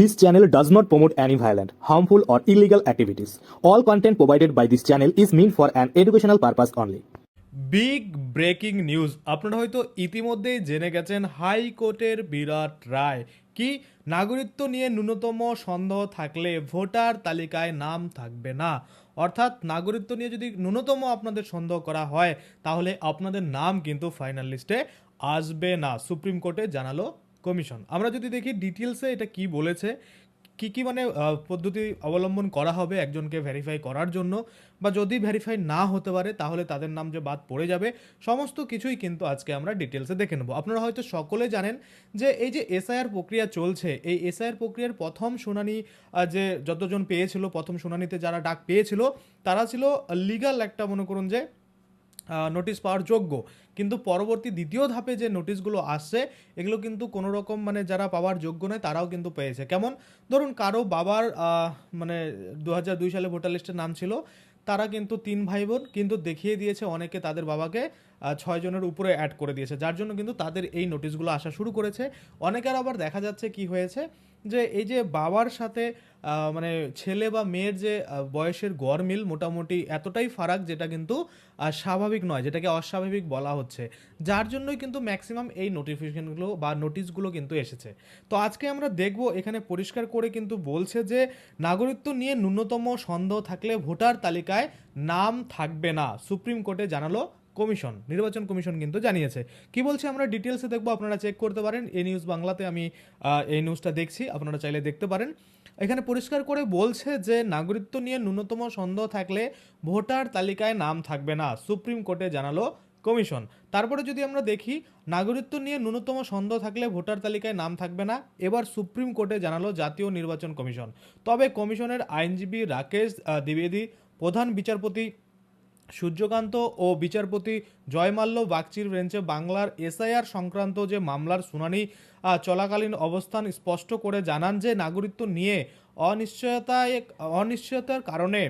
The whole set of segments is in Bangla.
This channel does not promote any violent, harmful, or illegal activities. All content provided by this channel is meant for an educational purpose only. Big breaking news আপনারা হয়তো ইতিমধ্যেই জেনে গেছেন হাইকোর্টের বিরাট রায়। কি? নাগরিকত্ব নিয়ে ন্যূনতম সন্দেহ থাকলে ভোটার তালিকায় নাম থাকবে না। অর্থাৎ নাগরিকত্ব নিয়ে যদি ন্যূনতম আপনাদের সন্দেহ করা হয় তাহলে আপনাদের নাম কিন্তু ফাইনাল লিস্টে আসবে না। সুপ্রিম কোর্টে জানালো কমিশন। আমরা যদি দেখি ডিটেলসে এটা কি বলেছে, কি কি মানে পদ্ধতি অবলম্বন করা হবে একজনকে ভেরিফাই করার জন্য, বা যদি ভেরিফাই না হতে পারে, তাহলে তাদের নাম যে বাদ পড়ে যাবে, সমস্ত কিছুই কিন্তু আজকে আমরা ডিটেলসে দেখে নেব। আপনারা হয়তো সকলে জানেন যে এই যে এসআইআর প্রক্রিয়া চলছে, এই এসআইআর প্রক্রিয়ার প্রথম শুনানি যে যতজন পেয়েছিল, প্রথম শুনানিতে যারা ডাক পেয়েছিল, তারা ছিল লিগাল একটা, মনে করুন যে নোটিশ পাওয়ার যোগ্য। কিন্তু পরবর্তী দ্বিতীয় ধাপে যে নোটিশগুলো আসছে, এগুলো কিন্তু কোনো রকম মানে যারা পাওয়ার যোগ্য নয়, তারাও কিন্তু পেয়েছে। কেমন? ধরুন কারও বাবার মানে দু হাজার দুই সালে ভোটার লিস্টের নাম ছিল, তারা কিন্তু তিন ভাই বোন কিন্তু দেখিয়ে দিয়েছে অনেকে তাদের বাবাকে ছয় জনের উপরে অ্যাড করে দিয়েছে। যার জন্য কিন্তু তাদের এই নোটিশগুলো আসা শুরু করেছে। অনেকের আবার দেখা যাচ্ছে কি হয়েছে যে এই যে বাবার সাথে মানে ছেলে বা মেয়ের যে বয়সের গড় মিল মোটামুটি এতটাই ফারাক যেটা কিন্তু স্বাভাবিক নয়, যেটাকে অস্বাভাবিক বলা হচ্ছে। যার জন্যই কিন্তু ম্যাক্সিমাম এই নোটিফিকেশনগুলো বা নোটিশগুলো কিন্তু এসেছে। তো আজকে আমরা দেখব, এখানে পরিষ্কার করে কিন্তু বলছে যে, নাগরিকত্ব নিয়ে ন্যূনতম সন্দেহ থাকলে ভোটার তালিকায় নাম থাকবে না। সুপ্রিম কোর্টে জানালো কমিশন, নির্বাচন কমিশন কিন্তু জানিয়েছে। কি বলছে আমরা ডিটেলসে দেখব, আপনারা চেক করতে পারেন। এই নিউজ বাংলাতে আমি এই নিউজটা দেখছি, আপনারা চাইলে দেখতে পারেন। এখানে পরিষ্কার করে বলছে যে, নাগরিকত্ব নিয়ে ন্যূনতম সন্দেহ থাকলে ভোটার তালিকায় নাম থাকবে না, সুপ্রিম কোর্টে জানালো কমিশন। তারপরে যদি আমরা দেখি, নাগরিকত্ব নিয়ে ন্যূনতম সন্দেহ থাকলে ভোটার তালিকায় নাম থাকবে না, এবার সুপ্রিম কোর্টে জানালো জাতীয় নির্বাচন কমিশন। তবে কমিশনের আইনজীবী রাকেশ দ্বিবেদী, প্রধান বিচারপতি সূর্যকান্ত ও বিচারপতি জয়মাল্য বাগচির বেঞ্চে বাংলার এসআইআর সংক্রান্ত যে মামলার শুনানি চলাকালীন অবস্থান স্পষ্ট করে জানান যে নাগরিকত্ব নিয়ে অনিশ্চয়তায়, অনিশ্চয়তার কারণে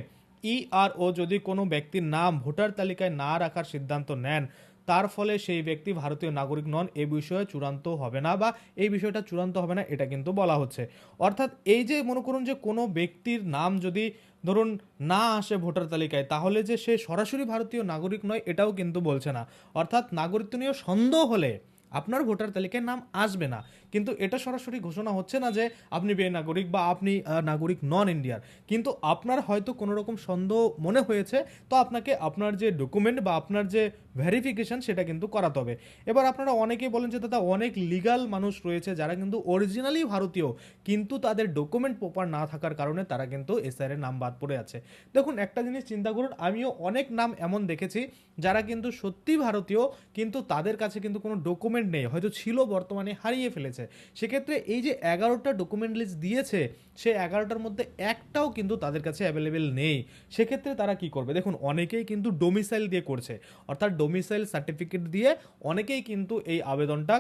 ইআরও যদি কোনো ব্যক্তির নাম ভোটার তালিকায় না রাখার সিদ্ধান্ত নেন, তার ফলে সেই ব্যক্তি ভারতীয় নাগরিক নন, এ বিষয়ে চূড়ান্ত হবে না বা এই বিষয়টা চূড়ান্ত হবে না, এটা কিন্তু বলা হচ্ছে। অর্থাৎ এই যে মনে করুন যে কোনো ব্যক্তির নাম যদি ধরুন, না আসে ভোটার তালিকায়, তাহলে যে সে সরাসরি ভারতীয় নাগরিক নয়, এটাও কিন্তু বলছে না। অর্থাৎ নাগরিকত্ব নিয়ে সন্দেহ হলে আপনার ভোটার তালিকায় নাম আসবে না। কিন্তু এটা সরাসরি ঘোষণা হচ্ছে না যে আপনি বে নাগরিক বা আপনি নাগরিক নন ইন্ডিয়ার। কিন্তু আপনার হয়তো কোনো রকম সন্দেহ মনে হয়েছে, তো আপনাকে আপনার যে ডকুমেন্ট বা আপনার যে ভেরিফিকেশন সেটা কিন্তু করাতে হবে। এবার আপনারা অনেকেই বলেন যে, দাদা, অনেক লিগাল মানুষ রয়েছে যারা কিন্তু অরিজিনালি ভারতীয়, কিন্তু তাদের ডকুমেন্ট প্রপার না থাকার কারণে তারা কিন্তু এসআর নাম বাদ পড়ে আছে। দেখুন, একটা জিনিস চিন্তা করুন, আমিও অনেক নাম এমন দেখেছি যারা কিন্তু সত্যি ভারতীয়, কিন্তু তাদের কাছে কিন্তু কোনো ডকুমেন্ট নেই, হয়তো ছিল বর্তমানে হারিয়ে ফেলেছে। সেক্ষেত্রে এই যে এগারোটা ডকুমেন্ট লিস্ট দিয়েছে সেই এগারোটার মধ্যে একটাও কিন্তু তাদের কাছে অ্যাভেলেবেল নেই। সেক্ষেত্রে তারা কি করবে? দেখুন, অনেকেই কিন্তু ডোমিসাইল দিয়ে করছে। অর্থাৎ ডোমিসাইল সার্টিফিকেট দিয়ে অনেকেই কিন্তু এই আবেদনটা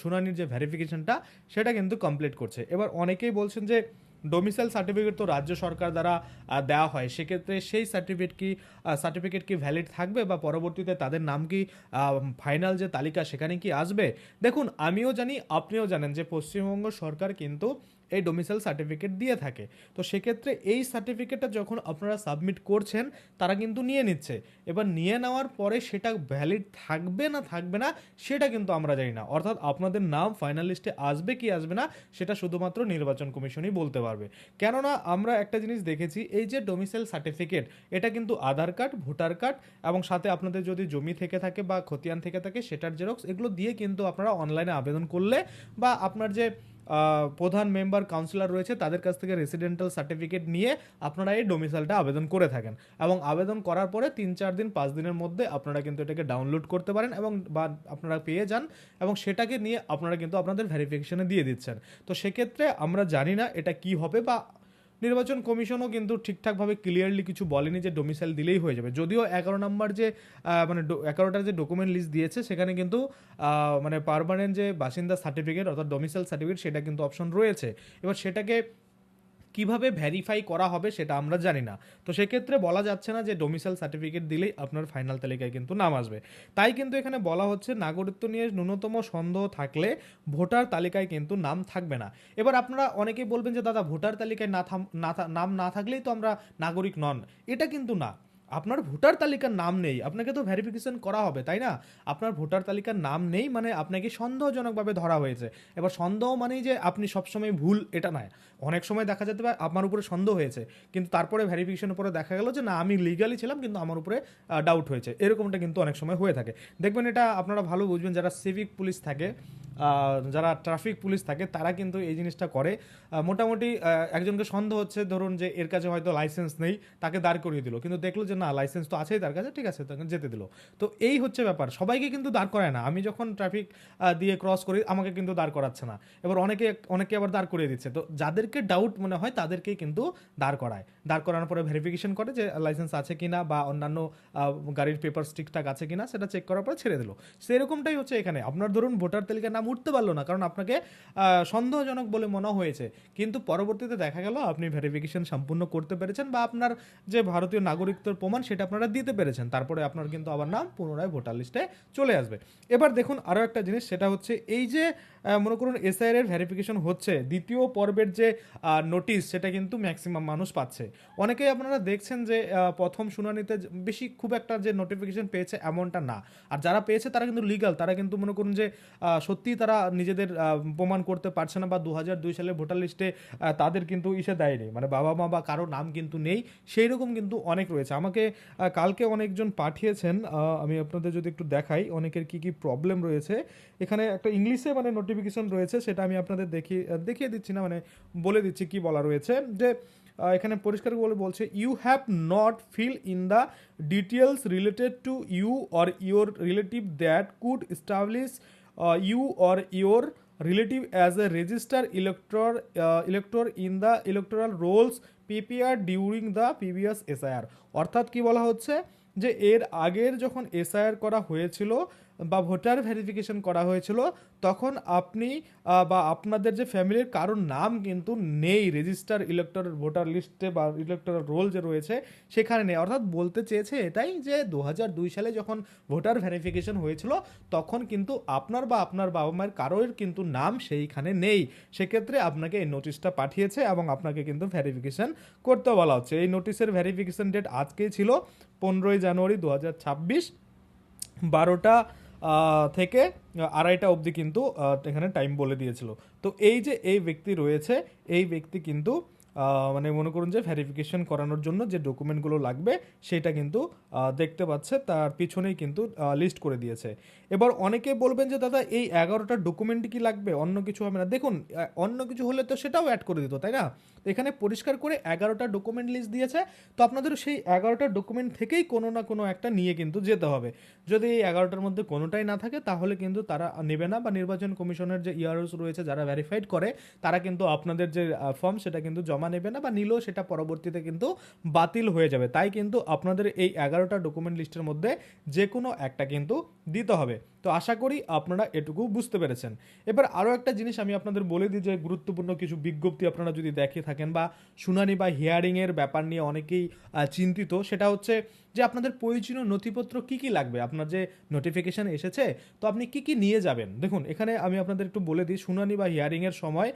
শুনানির যে ভেরিফিকেশনটা সেটা কিন্তু কমপ্লিট করছে। এবার অনেকেই বলছেন যে ডোমিসাইল সার্টিফিকেট তো রাজ্য সরকার দ্বারা দেওয়া হয়। সেক্ষেত্রে সেই সার্টিফিকেট কি সার্টিফিকেট কি ভ্যালিড থাকবে বা পরবর্তীতে তাদের নাম কি ফাইনাল যে তালিকা সেখানে কি আসবে? দেখুন, আমিও জানি, আপনিও জানেন যে পশ্চিমবঙ্গ সরকার কিন্তু এই ডোমিসাইল সার্টিফিকেট দিয়ে থাকে। তো সেক্ষেত্রে এই সার্টিফিকেটটা যখন আপনারা সাবমিট করছেন, তারা কিন্তু নিয়ে নিচ্ছে। এবার নিয়ে নেওয়ার পরে সেটা ভ্যালিড থাকবে না থাকবে না, সেটা কিন্তু আমরা জানি না। অর্থাৎ আপনাদের নাম ফাইনাল লিস্টে আসবে কি আসবে না, সেটা শুধুমাত্র নির্বাচন কমিশনই বলতে পারবে। কেননা আমরা একটা জিনিস দেখেছি, এই যে ডোমিসাইল সার্টিফিকেট এটা কিন্তু আধার কার্ড, ভোটার কার্ড এবং সাথে আপনাদের যদি জমি থেকে থাকে বা খতিয়ান থেকে থাকে, সেটার জেরক্স এগুলো দিয়ে কিন্তু আপনারা অনলাইনে আবেদন করলে বা আপনার যে প্রধান মেম্বার কাউন্সিলর রয়েছে, তাদের কাছ থেকে রেসিডেন্টাল সার্টিফিকেট নিয়ে আপনারা এই ডোমিসাইলটা আবেদন করে থাকেন। এবং আবেদন করার পরে তিন চার দিন, পাঁচ দিনের মধ্যে আপনারা কিন্তু এটাকে ডাউনলোড করতে পারেন এবং বা আপনারা পেয়ে যান এবং সেটাকে নিয়ে আপনারা কিন্তু আপনাদের ভেরিফিকেশনে দিয়ে দিচ্ছেন। তো সেক্ষেত্রে আমরা জানি না এটা কি হবে বা নির্বাচন কমিশনও কিন্তু ঠিকঠাকভাবে ক্লিয়ারলি কিছু বলেনি যে ডোমিসাইল দিলেই হয়ে যাবে। যদিও এগারো নম্বর যে মানে এগারোটার যে ডকুমেন্ট লিস্ট দিয়েছে, সেখানে কিন্তু মানে পারমানেন্ট যে বাসিন্দা সার্টিফিকেট অর্থাৎ ডোমিসাইল সার্টিফিকেট সেটা কিন্তু অপশন রয়েছে। এবার সেটাকে কীভাবে ভ্যারিফাই করা হবে সেটা আমরা জানি না। তো সেক্ষেত্রে বলা যাচ্ছে না যে ডোমিসাইল সার্টিফিকেট দিলেই আপনার ফাইনাল তালিকায় কিন্তু নাম আসবে। তাই কিন্তু এখানে বলা হচ্ছে নাগরিকত্ব নিয়ে ন্যূনতম সন্দেহ থাকলে ভোটার তালিকায় কিন্তু নাম থাকবে না। এবার আপনারা অনেকেই বলবেন যে, দাদা, ভোটার তালিকায় না নাম না থাকলেই তো আমরা নাগরিক নন। এটা কিন্তু না। আপনার ভোটার তালিকার নাম নেই। আপনাকে তো ভেরিফিকেশন করা হবে, তাই না? আপনার ভোটার তালিকার নাম নেই মানে আপনাকে সন্দেহজনকভাবে ধরা হয়েছে। এবার সন্দেহ মানেই যে আপনি সবসময় ভুল, এটা নয়। অনেক সময় দেখা যেতে পারে আপনার উপরে সন্দেহ হয়েছে, কিন্তু তারপরে ভেরিফিকেশনের পরে দেখা গেল যে না, আমি লিগালি ছিলাম, কিন্তু আমার উপরে ডাউট হয়েছে। এরকমটা কিন্তু অনেক সময় হয়ে থাকে। দেখবেন এটা আপনারা ভালো বুঝবেন, যারা সিভিক পুলিশ থাকে যারা ট্রাফিক পুলিশ থাকে, তারা কিন্তু এই জিনিসটা করে। মোটামুটি একজনকে সন্দেহ হচ্ছে, ধরুন যে এর কাছে হয়তো লাইসেন্স নেই, তাকে দাঁড় করিয়ে দিল। কিন্তু দেখল যে না লাইসেন্স তো আছেই তার কাছে, ঠিক আছে, তাকে যেতে দিল। তো এই হচ্ছে ব্যাপার, সবাইকে কিন্তু দাঁড় করায় না। আমি যখন ট্রাফিক দিয়ে ক্রস করি, আমাকে কিন্তু দাঁড় করাচ্ছে না। এবার অনেকে অনেকে আবার দাঁড় করিয়ে দিচ্ছে। তো যাদেরকে ডাউট মনে হয়, তাদেরকেই কিন্তু দাঁড় করায়। দাঁড় করানোর পরে ভেরিফিকেশন করে যে লাইসেন্স আছে কিনা বা অন্যান্য গাড়ির পেপার ঠিকঠাক আছে কিনা, সেটা চেক করার পর ছেড়ে দিল। সেরকমটাই হচ্ছে এখানে। আপনার ধরুন ভোটার তালিকার নাম উঠতে পারল না, কারণ আপনাকে সন্দেহজনক বলে মনে হয়েছে। কিন্তু পরবর্তীতে দেখা গেল, আপনি ভেরিফিকেশন সম্পূর্ণ করতে পেরেছেন বা আপনার যে ভারতীয় নাগরিকত্বের প্রমাণ সেটা আপনারা দিতে পেরেছেন। তারপরে আপনার কিন্তু আবার নাম পুনরায় ভোটার লিস্টে চলে আসবে। এবার দেখুন আরও একটা জিনিস, সেটা হচ্ছে এই যে মনে করুন এসআইআর এর ভেরিফিকেশন হচ্ছে, দ্বিতীয় পর্বের যে নোটিশ সেটা কিন্তু ম্যাক্সিমাম মানুষ পাচ্ছে। অনেকেই আপনারা দেখছেন যে প্রথম শুনানিতে বেশি খুব একটা যে নোটিফিকেশন পেয়েছে এমনটা না। আর যারা পেয়েছে তারা কিন্তু লিগাল তারা কিন্তু মনে করুন যে সত্যিই তারা নিজেদের প্রমাণ করতে পারছে না বা দু দুই সালে ভোটার লিস্টে তাদের কিন্তু ইসে দেয়নি মানে বাবা মা বা কারও নাম কিন্তু নেই, সেই রকম কিন্তু অনেক রয়েছে। আমাকে কালকে অনেকজন পাঠিয়েছেন আমি আপনাদের যদি একটু দেখাই, অনেকের কি কি প্রবলেম রয়েছে। এখানে একটা ইংলিশে মানে নোটিফিকেশন রয়েছে, সেটা আমি আপনাদের দেখিয়ে দেখিয়ে দিচ্ছি না মানে বলে দিচ্ছি কি বলা রয়েছে, যে এখানে পরিষ্কার বলে বলছে you have not fill in the details related to you or your relative that could establish you or your relative as a register elector elector in the electoral rolls PPR during the previous SIR অর্থাৎ কি বলা হচ্ছে? যে, এর আগের যখন এসআইআর করা হয়েছিল বা ভোটার ভেরিফিকেশন করা হয়েছিল, তখন আপনি বা আপনাদের যে ফ্যামিলির কারোর নাম কিন্তু নেই রেজিস্টার ইলেক্টর ভোটার লিস্টে বা ইলেক্টরাল রোল যে রয়েছে, সেখানে নেই। অর্থাৎ বলতে চেয়েছে এটাই যে দু সালে যখন ভোটার ভেরিফিকেশন হয়েছিল, তখন কিন্তু আপনার বা আপনার বাবা মায়ের কারোর কিন্তু নাম সেইখানে নেই। সেক্ষেত্রে আপনাকে এই নোটিশটা পাঠিয়েছে এবং আপনাকে কিন্তু ভেরিফিকেশন করতে বলা হচ্ছে। এই নোটিশের ভেরিফিকেশন ডেট আজকেই ছিল পনেরোই জানুয়ারি দু হাজার ছাব্বিশ, বারোটা থেকে আড়াইটা অবধি কিন্তু এখানে টাইম বলে দিয়েছিল। তো এই যে এই ব্যক্তি রয়েছে, এই ব্যক্তি কিন্তু মানে মনে করুন যে ভেরিফিকেশন করানোর জন্য যে ডকুমেন্টগুলো লাগবে, সেটা কিন্তু দেখতে পাচ্ছে, তার পিছনেই কিন্তু লিস্ট করে দিয়েছে। এবার অনেকে বলবেন যে, দাদা, এই এগারোটা ডকুমেন্ট কি লাগবে? অন্য কিছু হবে না। দেখুন অন্য কিছু হলে তো সেটাও অ্যাড করে দিত, তাই না? এখানে পরিষ্কার করে এগারোটা ডকুমেন্ট লিস্ট দিয়েছে, তো আপনাদের সেই এগারোটা ডকুমেন্ট থেকেই কোনো না কোনো একটা নিয়ে কিন্তু যেতে হবে। যদি এই এগারোটার মধ্যে কোনোটাই না থাকে, তাহলে কিন্তু তারা নেবে না, বা নির্বাচন কমিশনের যে ইয়ারস রয়েছে, যারা ভেরিফাইড করে, তারা কিন্তু আপনাদের যে ফর্ম সেটা কিন্তু জমা নেবে না বা নিলেও সেটা পরবর্তীতে কিন্তু বাতিল হয়ে যাবে। তাই কিন্তু আপনাদের এই এগারোটা ডকুমেন্ট লিস্টের মধ্যে যে কোনো একটা কিন্তু দিতে হবে। তো আশা করি আপনারা এটুকু বুঝতে পেরেছেন। এবার আরও একটা জিনিস আমি আপনাদের বলে দিই যে গুরুত্বপূর্ণ কিছু বিজ্ঞপ্তি আপনারা যদি দেখে থাকেন বা শুনানি বা হিয়ারিংয়ের ব্যাপার নিয়ে অনেকেই চিন্তিত, সেটা হচ্ছে যে আপনাদের প্রয়োজনীয় নথিপত্র কি কি লাগবে? আপনার যে নোটিফিকেশান এসেছে, তো আপনি কি কি নিয়ে যাবেন? দেখুন, এখানে আমি আপনাদের একটু বলে দিই, শুনানি বা হিয়ারিংয়ের সময়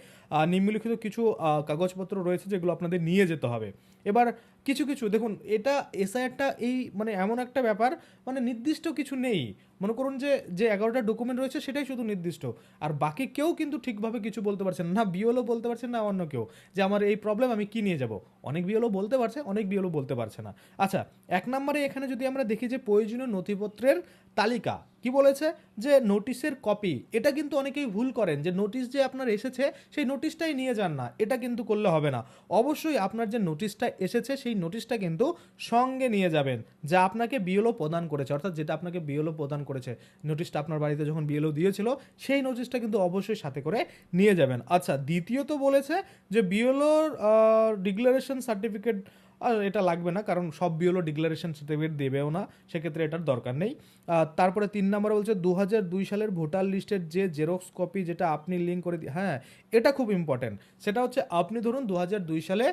নিম্নলিখিত কিছু কাগজপত্র রয়েছে যেগুলো আপনাদের নিয়ে যেতে হবে। এবার কিছু কিছু, দেখুন, এটা এসআইআরটা এই মানে এমন একটা ব্যাপার মানে নির্দিষ্ট কিছু নেই। মনে করুন যে যে এগারোটা ডকুমেন্ট রয়েছে সেটাই শুধু নির্দিষ্ট। আর বাকি কেউ কিন্তু ঠিকভাবে কিছু বলতে পারছেন না, বিএলও বলতে পারছেন না অন্য কেউ। যে আমার এই প্রবলেম আমি কি নিয়ে যাব? অনেক বিওলো বলতে পারছে অনেক বিওলো বলতে পারছে না। আচ্ছা এক নম্বরে এখানে যদি আমরা দেখি যে প্রয়োজনীয় নথিপত্রের তালিকা। কি বলেছে? যে নোটিশের কপি। এটা কিন্তু অনেকেই ভুল করেন। যে নোটিশ যে আপনার এসেছে, সেই নোটিশটাই নিয়ে যান না। এটা কিন্তু করলে হবে না। অবশ্যই আপনার যে নোটিশটা এসেছে, সেই নোটিশটা কিন্তু সঙ্গে নিয়ে যাবেন। যা আপনাকে বিএলও প্রদান করেছে। অর্থাৎ যেটা আপনাকে বিএলও প্রদান করেছে। নোটিশটা আপনার বাড়িতে যখন বিএলও দিয়েছিল, সেই নোটিশটা কিন্তু অবশ্যই সাথে করে নিয়ে যাবেন। আচ্ছা দ্বিতীয়ত বলেছে যে বিএলওর ডিক্লারেশন সার্টিফিকেট আর এটা লাগবে না, কারণ সব বিওলো ডিক্লারেশন সার্টিফিকেট দেবেও না, সেক্ষেত্রে এটার দরকার নেই। তারপরে তিন নম্বরে বলছে দু হাজার দুই সালের ভোটার লিস্টের যে জেরক্স কপি যেটা আপনি লিঙ্ক করে দিয়ে হ্যাঁ এটা খুব ইম্পর্টেন্ট সেটা হচ্ছে আপনি ধরুন দু হাজার দুই সালে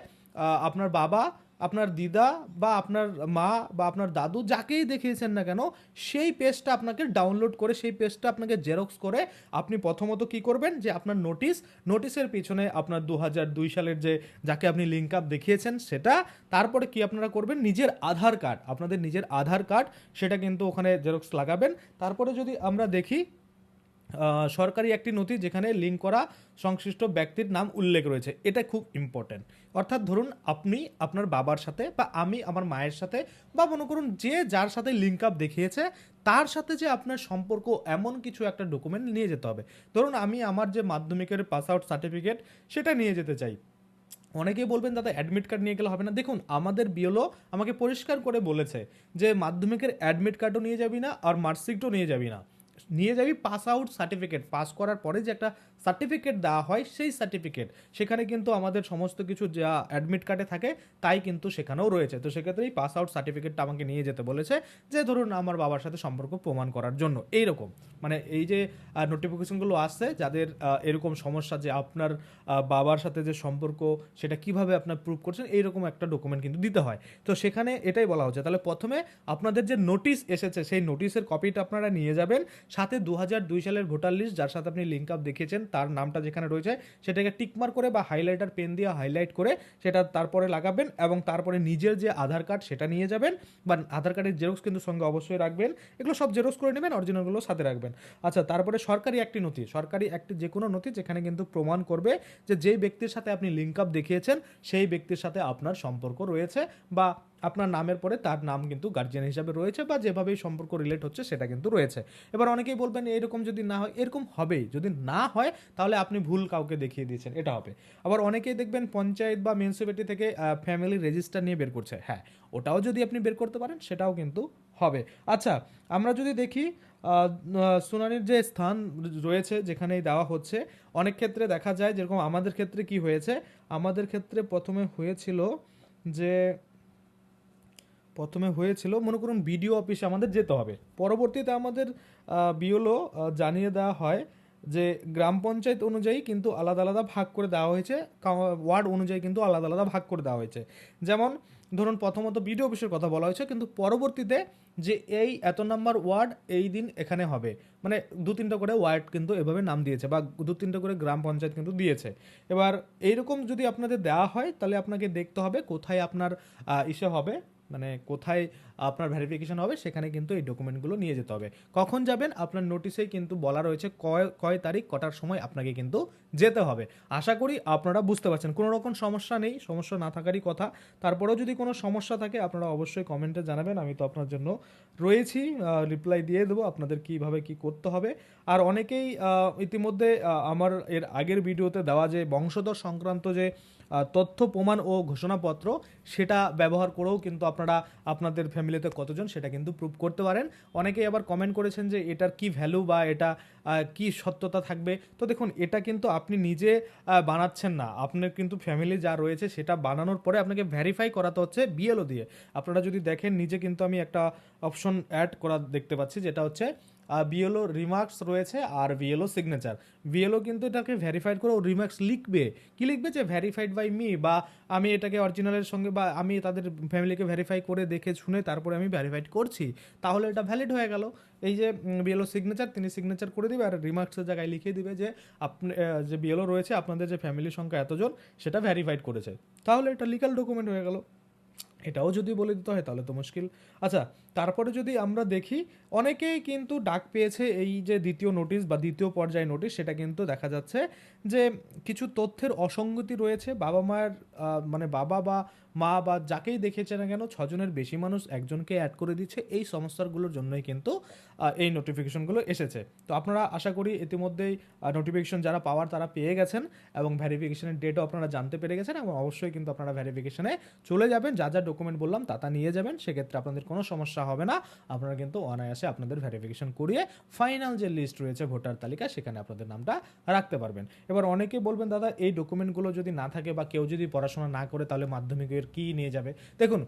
আপনার বাবা, আপনার দিদা বা আপনার মা বা আপনার দাদু যাকেই দেখিয়েছেন না কেন, সেই পেজটা আপনাকে ডাউনলোড করে, সেই পেজটা আপনাকে জেরক্স করে আপনি প্রথমত কি করবেন যে আপনার নোটিশ নোটিশের পিছনে আপনার দু দুই সালের যে, যাকে আপনি লিঙ্ক আপ দেখিয়েছেন সেটা, তারপরে কি আপনারা করবেন? নিজের আধার কার্ড আপনাদের নিজের আধার কার্ড সেটা কিন্তু ওখানে জেরক্স লাগাবেন। তারপরে যদি আমরা দেখি সরকারি একটি নথি যেখানে লিঙ্ক করা সংশ্লিষ্ট ব্যক্তির নাম উল্লেখ রয়েছে। এটা খুব ইম্পর্ট্যান্ট অর্থাৎ ধরুন, আপনি আপনার বাবার সাথে বা আমি আমার মায়ের সাথে বা মনে করুন যে যার সাথে লিঙ্ক আপ দেখিয়েছে, তার সাথে যে আপনার সম্পর্ক এমন কিছু একটা ডকুমেন্ট নিয়ে যেতে হবে। ধরুন, আমি আমার যে মাধ্যমিকের পাস আউট সার্টিফিকেট সেটা নিয়ে যেতে চাই। অনেকেই বলবেন, দাদা অ্যাডমিট কার্ড নিয়ে গেলে হবে না। দেখুন, আমাদের বিওলো আমাকে পরিষ্কার করে বলেছে যে, মাধ্যমিকের অ্যাডমিট কার্ডও নিয়ে যাবি না আর মার্কশিটও নিয়ে যাবি না। নিয়ে যাবি পাস আউট সার্টিফিকেট পাস করার পরে যে একটা সার্টিফিকেট দেওয়া হয়, সেই সার্টিফিকেট সেখানে কিন্তু আমাদের সমস্ত কিছু যা অ্যাডমিট কার্ডে থাকে, তাই কিন্তু সেখানেও রয়েছে। তো সেক্ষেত্রে এই পাস আউট সার্টিফিকেটটা আমাকে নিয়ে যেতে বলেছে যে, ধরুন আমার বাবার সাথে সম্পর্ক প্রমাণ করার জন্য। এইরকম। মানে এই যে নোটিফিকেশনগুলো আসছে, যাদের এরকম সমস্যা যে আপনার বাবার সাথে যে সম্পর্ক, সেটা কীভাবে আপনার প্রুভ করছেন, এইরকম একটা ডকুমেন্ট কিন্তু দিতে হয়। তো সেখানে এটাই বলা হচ্ছে। তাহলে প্রথমে আপনাদের যে নোটিশ এসেছে, সেই নোটিশের কপিটা আপনারা নিয়ে যাবেন। সাথে দু সালের ভোটার লিস্ট যার সাথে আপনি লিঙ্ক আপ দেখিয়েছেন তার নামটা যেখানে রয়েছে, সেটাকে টিকমার করে বা হাইলাইটার পেন দিয়ে হাইলাইট করে সেটা তারপরে লাগাবেন এবং তারপরে নিজের যে আধার কার্ড সেটা নিয়ে যাবেন বা আধার কার্ডের জেরক্স কিন্তু সঙ্গে অবশ্যই রাখবেন। এগুলো সব জেরক্স করে নেবেন অরিজিনালগুলো সাথে রাখবেন। আচ্ছা তারপরে সরকারি একটি নথি, সরকারি একটি যে কোনো নথি যেখানে কিন্তু প্রমাণ করবে যে যেই ব্যক্তির সাথে আপনি লিঙ্ক আপ দেখিয়েছেন, সেই ব্যক্তির সাথে আপনার সম্পর্ক রয়েছে বা আপনার নামের পরে তার নাম কিন্তু গার্জিয়ান হিসাবে রয়েছে বা যেভাবেই সম্পর্ক রিলেট হচ্ছে সেটা কিন্তু রয়েছে। এবার অনেকেই বলবেন, এরকম যদি না হয়, এরকম হবেই। যদি না হয়, তাহলে আপনি ভুল কাউকে দেখিয়ে দিয়েছেন। এটা হবে। আবার অনেকেই দেখবেন পঞ্চায়েত বা মিউনিসিপ্যালিটি থেকে ফ্যামিলি রেজিস্টার নিয়ে বের করছে। হ্যাঁ ওটাও যদি আপনি বের করতে পারেন, সেটাও কিন্তু হবে। আচ্ছা আমরা যদি দেখি শুনানির যে স্থান রয়েছে, যেখানেই দেওয়া হচ্ছে, অনেক ক্ষেত্রে দেখা যায়, যেরকম আমাদের ক্ষেত্রে কি হয়েছে? আমাদের ক্ষেত্রে প্রথমে হয়েছিল যে প্রথমে হয়েছিল, মনে করুন বিডিও অফিসে আমাদের যেতে হবে। পরবর্তীতে আমাদের বিওলো জানিয়ে দেওয়া হয় যে গ্রাম পঞ্চায়েত অনুযায়ী কিন্তু আলাদা আলাদা ভাগ করে দেওয়া হয়েছে ওয়ার্ড অনুযায়ী কিন্তু আলাদা আলাদা ভাগ করে দেওয়া হয়েছে। যেমন, ধরুন প্রথমত বিডিও অফিসের কথা বলা হয়েছে, কিন্তু পরবর্তীতে যে এই এত নাম্বার ওয়ার্ড এই দিন এখানে হবে। মানে দু তিনটা করে ওয়ার্ড কিন্তু এভাবে নাম দিয়েছে, বা দু তিনটা করে গ্রাম পঞ্চায়েত কিন্তু দিয়েছে। এবার এইরকম যদি আপনাদের দেওয়া হয়, তাহলে আপনাকে দেখতে হবে কোথায় আপনার ইসে হবে। মানে কোথায় আপনার ভেরিফিকেশন হবে, সেখানে কিন্তু এই ডকুমেন্টগুলো নিয়ে যেতে হবে। কখন যাবেন? আপনার নোটিশেই কিন্তু বলা রয়েছে কয় কয় তারিখ, কটার সময় আপনাকে কিন্তু যেতে হবে। আশা করি আপনারা বুঝতে পারছেন। কোনো রকম সমস্যা নেই, সমস্যা না থাকারই কথা। তারপরেও যদি কোনো সমস্যা থাকে, আপনারা অবশ্যই কমেন্টে জানাবেন। আমি তো আপনার জন্য রয়েছি রিপ্লাই দিয়ে দেবো আপনাদের কীভাবে কি করতে হবে। আর অনেকেই ইতিমধ্যে আমার এর আগের ভিডিওতে দেওয়া যে বংশধর সংক্রান্ত যে তথ্য, প্রমাণ ও ঘোষণাপত্র সেটা ব্যবহার করেও কিন্তু আপনারা আপনাদের ফ্যামিলিতে কতজন সেটা কিন্তু প্রুভ করতে পারেন। অনেকেই আবার কমেন্ট করেছেন যে এটার কি ভ্যালু বা এটা কি সত্যতা থাকবে। তো দেখুন, এটা কিন্তু আপনি নিজে বানাচ্ছেন না। আপনার কিন্তু ফ্যামিলি যা রয়েছে সেটা বানানোর পরে আপনাকে ভেরিফাই করাতে হচ্ছে বিএলও দিয়ে। আপনারা যদি দেখেন, নিজে কিন্তু আমি একটা অপশন অ্যাড করা দেখতে পাচ্ছি, যেটা হচ্ছে বিএলও রিমার্কস রয়েছে আর বিএলও সিগনেচার বিএলও কিন্তু এটাকে ভেরিফাইড করে ও রিমার্কস লিখবে। কি লিখবে যে ভেরিফাইড বাই মি বা আমি এটাকে অরিজিনালের সঙ্গে বা আমি তাদের ফ্যামিলিকে ভেরিফাই করে দেখে শুনে তারপরে আমি ভেরিফাইড করছি, তাহলে এটা ভ্যালিড হয়ে গেল। এই যে বিএলও সিগনেচার তিনি সিগনেচার করে দিবে আর রিমার্কসের জায়গায় লিখে দিবে যে, আপনি যে বিএলও রয়েছে, আপনাদের যে ফ্যামিলির সংখ্যা এতজন, সেটা ভেরিফাইড করেছে। তাহলে এটা লিগাল ডকুমেন্ট হয়ে গেল। এটাও যদি বলে দিতে হয়, তাহলে তো মুশকিল। আচ্ছা তারপরে যদি আমরা দেখি, অনেকেই কিন্তু ডাক পেয়েছে এই যে দ্বিতীয় নোটিশ বা দ্বিতীয় পর্যায়ে নোটিশ, সেটা কিন্তু দেখা যাচ্ছে যে কিছু তথ্যের অসঙ্গতি রয়েছে। বাবা মায়ের মানে বাবা বা মা বা যাকেই দেখেছে না কেন, ছজনের বেশি মানুষ একজনকে অ্যাড করে দিচ্ছে। এই সমস্যাগুলোর জন্যই কিন্তু এই নোটিফিকেশনগুলো এসেছে। তো আপনারা আশা করি ইতিমধ্যেই নোটিফিকেশন যারা পাওয়ার তারা পেয়ে গেছেন এবং ভেরিফিকেশনের ডেটও আপনারা জানতে পেরে গেছেন এবং অবশ্যই কিন্তু আপনারা ভেরিফিকেশনে চলে যাবেন। যা যা ডকুমেন্ট বললাম তা তা নিয়ে যাবেন, সেক্ষেত্রে আপনাদের কোনো সমস্যা হবে না। আপনারা কিন্তু অনায়াসে আপনাদের ভেরিফিকেশন করিয়ে ফাইনাল যে লিস্ট রয়েছে ভোটার তালিকা সেখানে আপনাদের নামটা রাখতে পারবেন। এবার অনেকে বলবেন, দাদা, এই ডকুমেন্টগুলো যদি না থাকে বা কেউ যদি পড়াশোনা না করে, তাহলে মাধ্যমিকের কি নিয়ে যাবে? দেখুন,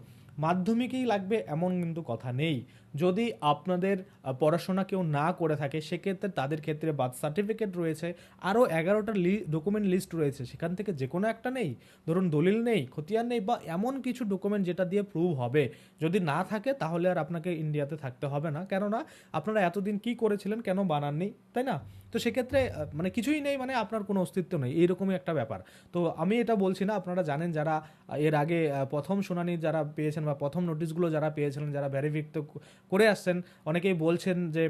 মাধ্যমিকেই লাগবে এমন কিন্তু কথা নেই। যদি আপনাদের পড়াশোনা কেউ না করে থাকে, সেক্ষেত্রে তাদের ক্ষেত্রে বার্থ সার্টিফিকেট রয়েছে, আরও এগারোটা লি ডকুমেন্ট লিস্ট রয়েছে। সেখান থেকে যে কোনো একটা নেই। ধরুন দলিল নেই, খতিয়ান নেই, বা এমন কিছু ডকুমেন্ট যেটা দিয়ে প্রুভ হবে। যদি না থাকে, তাহলে আর আপনাকে ইন্ডিয়াতে থাকতে হবে না। কেননা, আপনারা এতদিন কি করেছিলেন কেন বানাননি, তাই না? তো সেক্ষেত্রে মানে কিছুই নেই মানে আপনার কোনো অস্তিত্ব নেই। এইরকমই একটা ব্যাপার। তো আমি এটা বলছি না, আপনারা জানেন যারা এর আগে প্রথম শুনানি যারা পেয়েছেন বা প্রথম নোটিশগুলো যারা পেয়েছিলেন, যারা ভ্যারিফিক তো করে আসছেন। অনেকেই বলছেন যে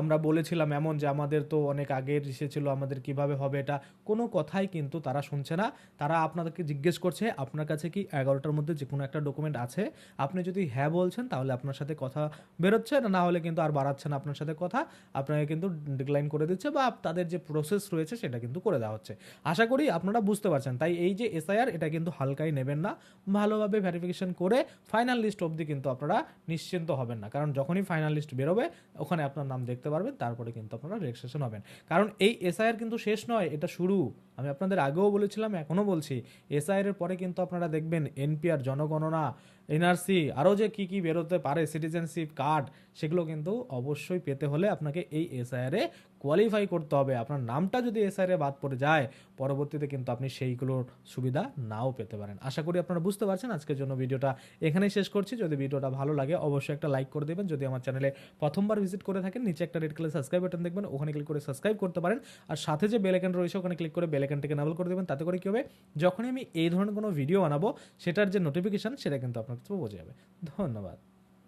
আমরা বলেছিলাম এমন যে আমাদের তো অনেক আগের এসেছিল আমাদের কীভাবে হবে এটা। কোনো কথাই কিন্তু তারা শুনছে না। তারা আপনাদেরকে জিজ্ঞেস করছে, আপনার কাছে কি এগারোটার মধ্যে যে কোনো একটা ডকুমেন্ট আছে? আপনি যদি হ্যাঁ বলছেন, তাহলে আপনার সাথে কথা বেরোচ্ছে, না হলে কিন্তু আর বাড়াচ্ছে না আপনার সাথে কথা। আপনাকে কিন্তু ডিক্লাইন করে দিচ্ছে বা তাদের যে প্রসেস রয়েছে, সেটা কিন্তু করে দেওয়া হচ্ছে। আশা করি আপনারা বুঝতে পারছেন। তাই এই যে এসআইআর এটা কিন্তু হালকাই নেবেন না। ভালোভাবে ভেরিফিকেশন করে ফাইনাল লিস্ট অবধি কিন্তু আপনারা নিশ্চিন্ত হবেন না। কারণ যখনই ফাইনাল লিস্ট বেরোবে, ওখানে আপনার নাম দেখতে পারবেন, তারপরে কিন্তু আপনারা রেজিস্ট্রেশন হবেন। কারণ এই এসআইআর কিন্তু শেষ নয়, এটা শুরু। আমি আপনাদের আগেও বলেছিলাম, এখনও বলছি এসআইআর এর পরে কিন্তু আপনারা দেখবেন এনপিআর জনগণনা এনআরসি, আরও যে কি কি বেরোতে পারে সিটিজেনশিপ কার্ড সেগুলো কিন্তু অবশ্যই পেতে হলে আপনাকে এই এসআইআরে কোয়ালিফাই করতে হবে। আপনার নামটা যদি এসআইআরে বাদ পড়ে যায়, পরবর্তীতে কিন্তু আপনি সেইগুলোর সুবিধা নাও পেতে পারেন। আশা করি আপনারা বুঝতে পারছেন আজকের জন্য ভিডিওটা এখানেই শেষ করছি। যদি ভিডিওটা ভালো লাগে, অবশ্যই একটা লাইক করে দেবেন। যদি আমার চ্যানেলে প্রথমবার ভিজিট করে থাকেন, নিচে একটা রেড কালার সাবস্ক্রাইব বাটন দেখবেন, ওখানে ক্লিক করে সাবস্ক্রাইব করতে পারেন। আর সাথে যে বেল আইকন রয়েছে, ওখানে ক্লিক করে বেল আইকনটাকে নাবল করে দেবেন। তাতে করে কী হবে? যখনই আমি এই ধরনের কোনো ভিডিও বানাবো, সেটার যে নোটিফিকেশন সেটা কিন্তু আপনার কাছে বোঝা যাবে ধন্যবাদ।